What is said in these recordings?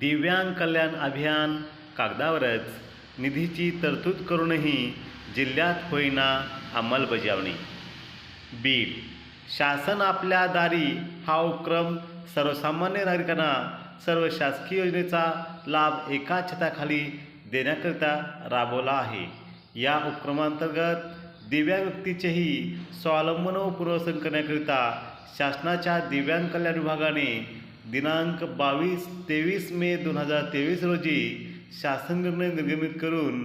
दिव्यांग कल्याण अभियान कागदावरच निधीची तरतूद करूनही जिल्ह्यात होईना अंमलबजावणी. बीड शासन आपल्या दारी हा उपक्रम सर्वसामान्य नागरिकांना सर्व शासकीय योजनेचा लाभ एका छताखाली देण्याकरिता राबवला आहे. या उपक्रमांतर्गत दिव्यांग व्यक्तीचेही स्वावलंबन व पुनर्वसन करण्याकरिता शासनाच्या दिव्यांग कल्याण विभागाने दिनांक बावीस तेवीस मे दोन हजार तेवीस रोजी शासन निर्णय निर्गमित करून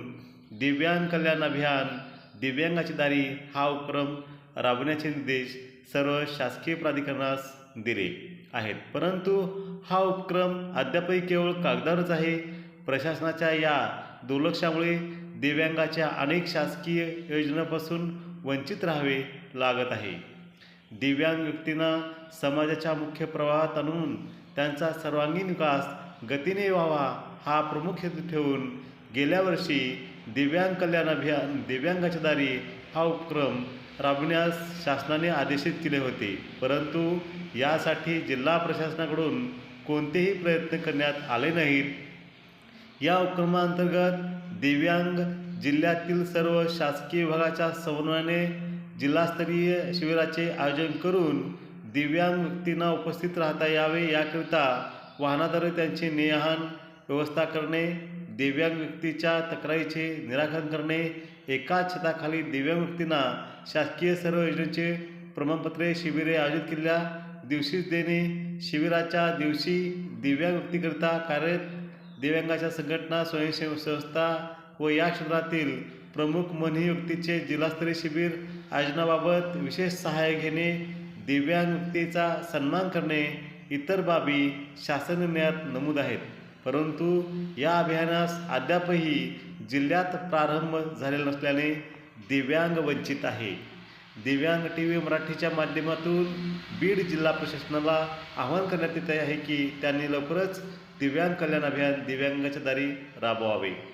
दिव्यांग कल्याण अभियान दिव्यांगाची दारी हा उपक्रम राबवण्याचे निर्देश सर्व शासकीय प्राधिकरणास दिले आहेत. परंतु हा उपक्रम अद्यापही केवळ कागदावरच आहे. प्रशासनाच्या या दुर्लक्षामुळे दिव्यांगाच्या अनेक शासकीय योजनांपासून वंचित राहावे लागत आहे. दिव्यांग व्यक्तींना समाजाच्या मुख्य प्रवाहात आणून त्यांचा सर्वांगीण विकास गतीने व्हावा हा प्रमुख हेतू ठेवून गेल्या वर्षी दिव्यांग कल्याण अभियान दिव्यांगाच्या दारी हा उपक्रम राबविण्यास शासनाने आदेशित केले होते. परंतु यासाठी जिल्हा प्रशासनाकडून कोणतेही प्रयत्न करण्यात आले नाहीत. या उपक्रमाअंतर्गत दिव्यांग जिल्ह्यातील सर्व शासकीय विभागाच्या समन्वयाने जिल्हास्तरीय शिबिराचे आयोजन करून दिव्यांग व्यक्तींना उपस्थित राहता यावे याकरिता वाहनाद्वारे त्यांचे नेहान व्यवस्था करणे दिव्यांग व्यक्तीच्या तक्रारीचे निराकरण करणे एकाच छताखाली दिव्यांग व्यक्तींना शासकीय सर्व योजनेचे प्रमाणपत्रे शिबिरे आयोजित केलेल्या दिवशीच देणे शिबिराच्या दिवशी दिव्यांग व्यक्तीकरिता कार्यरत दिव्यांगाच्या संघटना स्वयंसेवी संस्था व या क्षेत्रातील प्रमुख मनही जिल्हास्तरीय शिबिर आयोजनाबाबत विशेष सहाय्य घेणे दिव्यांग व्यक्तीचा सन्मान करणे इतर बाबी शासन निर्णयात नमूद आहेत. परंतु या अभियानास अद्यापही जिल्ह्यात प्रारंभ झालेला नसल्याने दिव्यांग वंचित आहे. दिव्यांग टी व्ही मराठीच्या माध्यमातून बीड जिल्हा प्रशासनाला आवाहन करण्यात येत आहे की त्यांनी लवकरच दिव्यांग कल्याण अभियान दिव्यांगाच्या दारी राबवावे.